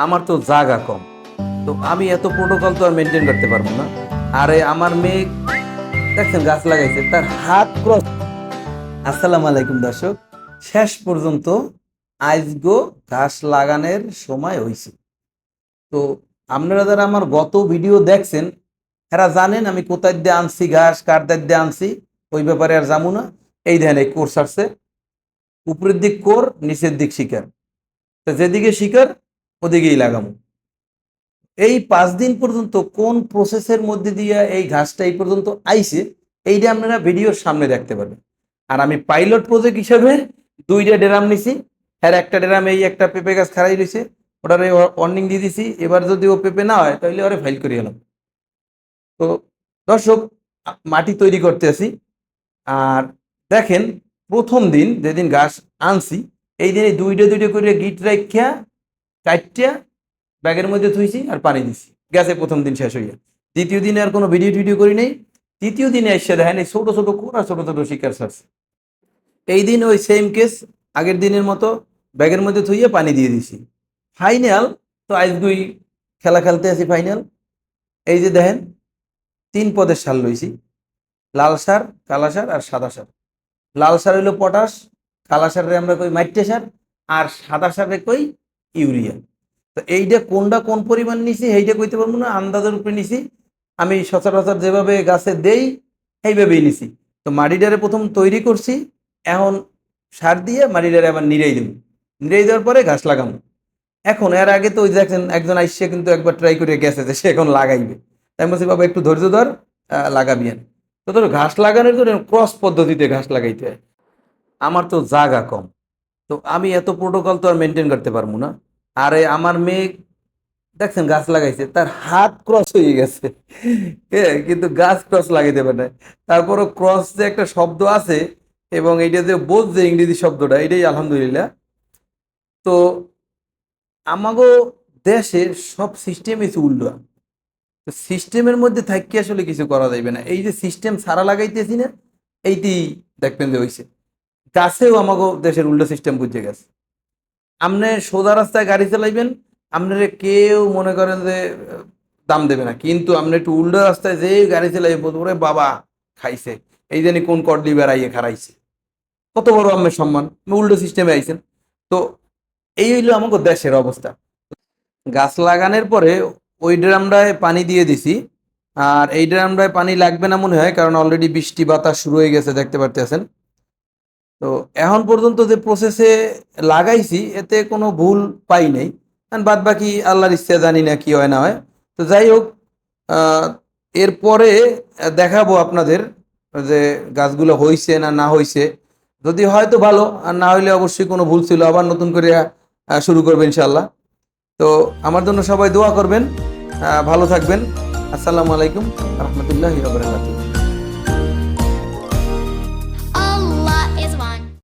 আমার তো জায়গা কম। তো আমি এত প্রোটোকল তো আর মেনটেন করতে পারব না। আরে আমার মেয়ে, দেখছেন গাছ লাগাইছে, তার হাত ক্রস আসসালামু আলাইকুম দর্শক, শেষ পর্যন্ত আজগো ঘাস লাগানোর সময় হয়েছে তো আপনারা যারা আমার গত ভিডিও দেখছেন, এরা জানেন আমি কোথায় দিয়ে আনছি ঘাস, কার দায় আনছি, ওই ব্যাপারে আর জামু না। এই দেখেন, এই কোর্স আসছে। উপরের দিক কোর, নিচের দিক শিকার। তো যেদিকে শিকার ওদিকেই লাগামো এই পাঁচ দিন পর্যন্ত কোন প্রসেসের মধ্যে দিয়ে এই ঘাসটা এই পর্যন্ত আইছে, এইটা আপনারা ভিডিওর সামনে দেখতে পাবেন আর আমি পাইলট প্রজেক্ট হিসেবে দুইটা ড্রাম নিছি। আর একটা ড্রাম এই একটা পেঁপে গাছ খারাই রয়েছে। ওটারে ওয়ার্নিং দিয়ে দিছি, এবার যদি ও পেঁপে না হয় তাহলে ওরে ফাইল করে এলাম তো দর্শক, মাটি তৈরি করতে আসি আর দেখেন, প্রথম দিন যেদিন গাছ আনছি, এই দিনে দুইটা দুইটা করে গিট রাখিয়া চারটা ব্যাগের মধ্যে থুইছি আর পানি দিছি। গ্যাসে প্রথম দিন শেষ হইয়া। দ্বিতীয় দিনে আর কোনো ভিডিও টিডিও করি নেই। তৃতীয় দিনে এসে দেখেন এই ছোট ছোট আর ছোট ছোট শিকার ছাড়ছে। এই দিন ওই সেম কেস আগের দিনের মতো ব্যাগের মধ্যে থুইয়ে পানি দিয়ে দিছি। ফাইনাল তো আজগুই খেলা খেলতে আছি ফাইনাল এই যে দেখেন, তিন পদের সার লইছি। লাল সার, কালা সার আর সাদা সার। লাল সার হইল পটাশ, কালা সারে আমরা কই মাইটে সার, আর সাদা সারে কই ইউরিয়া। তো এইটা কোনটা কোন পরিমাণ নিছি এইটা কইতে পারব না, আন্দাজের উপরে নিছি। আমি সচরাচর যেভাবে গাছে দেই, সেইভাবেই নিছি। তো মাটিটারে প্রথম তৈরি করছি, এখন সার দিয়ে মাটিটারে আবার নিড়াই দেবো। নিড়াই দেওয়ার পরে গাছ লাগাবো। এখন এর আগে তো ওই দেখছেন একজন আইসে কিন্তু একবার ট্রাই করে গেছে যে সে এখন লাগাইবে। তাই বলছি, বাবা, একটু ধৈর্য ধর লাগাবি। তো তোর ঘাস লাগানোর জন্য ক্রস পদ্ধতিতে ঘাস লাগাইতে হয়। আমার তো জাগা কম। তো আমি এত প্রোটোকল তো আর মেনটেন করতে পারব না। আরে আমার মেয়ে, দেখছেন গাছ লাগাইছে, তার হাত ক্রস হয়ে গেছে। হ্যাঁ কিন্তু গাছ ক্রস লাগাইতে পারে না তারপরও ক্রস যে একটা শব্দ আছে, এবং এইটা যে বোধ যে ইংরেজি শব্দটা, এটাই আলহামদুলিল্লাহ। তো আমাগো দেশের সব সিস্টেম এসে উল্টো। তো সিস্টেমের মধ্যে থাকি আসলে কিছু করা যাইবে না। এই যে সিস্টেম সারা লাগাইতেছি না, এইটি দেখবেন যে হইছে। গাছেও আমাগো দেশের উল্টো সিস্টেম বুঝে গেছে। আপনি সোজা রাস্তায় গাড়ি চালাইবেন আপনারা কেউ মনে করেন যে দাম দেবে না। কিন্তু আপনি একটু উল্টো রাস্তায় যে গাড়ি চালাই ওরে বাবা, খাইছে। এই জানি কোন কডলি বেড়াইয়ে খারাইছে কত বড় আমের সম্মান। উল্টো সিস্টেমে আইছেন। তো এই হইল আমাকে দেশের অবস্থা। গাছ লাগানোর পরে ওই ড্রামটায় পানি দিয়ে দিছি। আর এই ড্রামটায় পানি লাগবে না মনে হয়, কারণ অলরেডি বৃষ্টি, বাতাস শুরু হয়ে গেছে, দেখতে পারতেছেন। তো এখন পর্যন্ত যে প্রসেসে লাগাইছি, এতে কোনো ভুল পাই নাই। বাদ বাকি আল্লাহর ইচ্ছা জানি না কি হয় না হয়। তো যাই হোক এরপরে দেখাবো আপনাদের যে গাছগুলো হয়েছে না না হইছে। যদি হয় তো ভালো, আর না হইলে অবশ্যই কোনো ভুল ছিল, আবার নতুন করে শুরু করবেন ইনশাল্লাহ তো আমার জন্য সবাই দোয়া করবেন ভালো থাকবেন। আসসালামু আলাইকুম, রহমতুল্লাহ বারকাতুহ।